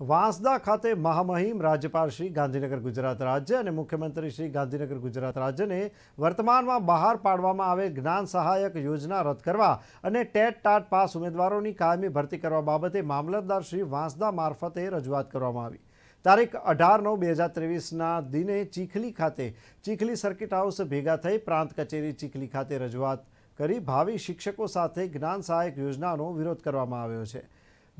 વાંસદા ખાતે મહામહિમ રાજ્યપાલ શ્રી ગાંધીનગર ગુજરાત રાજ્ય અને મુખ્યમંત્રી શ્રી ગાંધીનગર ગુજરાત રાજ્યને વર્તમાનમાં બહાર પાડવામાં આવેલ જ્ઞાન સહાયક યોજના રદ કરવા અને ટેટ ટાટ પાસ ઉમેદવારોની કાયમી ભરતી કરવા બાબતે મામલતદાર શ્રી વાંસદા મારફતે રજૂઆત કરવામાં આવી. તારીખ અઢાર નવ બે હજાર ત્રેવીસના દિને ચીખલી ખાતે ચીખલી સર્કિટ હાઉસ ભેગા થઈ પ્રાંત કચેરી ચીખલી ખાતે રજૂઆત કરી ભાવિ શિક્ષકો સાથે જ્ઞાન સહાયક યોજનાનો વિરોધ કરવામાં આવ્યો છે.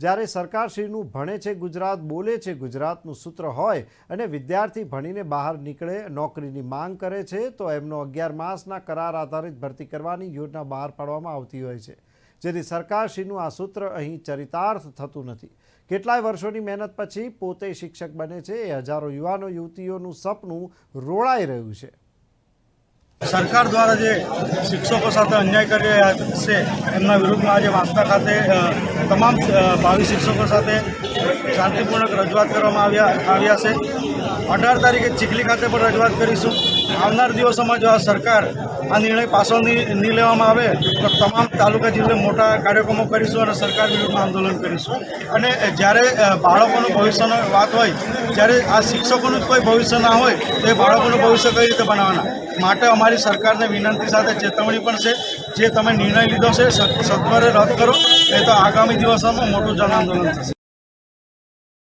જ્યારે સરકારશ્રીનું ભણે છે ગુજરાત, બોલે છે ગુજરાતનું સૂત્ર હોય અને વિદ્યાર્થી ભણીને બહાર નીકળે, નોકરીની માંગ કરે છે, તો એમનો અગિયાર માસના કરાર આધારિત ભરતી કરવાની યોજના બહાર પાડવામાં આવતી હોય છે. જેથી સરકારશ્રીનું આ સૂત્ર અહીં ચરિતાર્થ થતું નથી. કેટલાય વર્ષોની મહેનત પછી પોતે શિક્ષક બને છે. એ હજારો યુવાનો, યુવતીઓનું સપનું રોળાઈ રહ્યું છે. સરકાર દ્વારા જે શિક્ષકો સાથે અન્યાય કરી રહ્યા છે, એમના વિરુદ્ધમાં આજે વાંસદા ખાતે તમામ ભાવિ શિક્ષકો સાથે શાંતિપૂર્ણક રજૂઆત કરવામાં આવ્યા આવ્યા છે. અઢાર તારીખે ચીખલી ખાતે પણ રજૂઆત કરીશું. આવનાર દિવસોમાં જો આ સરકાર આ નિર્ણય પાછો નહીં લેવામાં આવે, તો તમામ તાલુકા જિલ્લે મોટા કાર્યક્રમો કરીશું અને સરકાર વિરુદ્ધમાં આંદોલન કરીશું. અને જ્યારે બાળકોનું ભવિષ્યનો વાત હોય, જ્યારે આ શિક્ષકોનું જ કોઈ ભવિષ્ય ના હોય, તો એ બાળકોનું ભવિષ્ય કઈ રીતે બનાવવાના? માટે અમારી સરકારને વિનંતી સાથે ચેતવણી પણ છે. જે તમે નિર્ણય લીધો છે સત્વરે રદ કરો, એ તો આગામી દિવસોમાં મોટું જન આંદોલન થશે.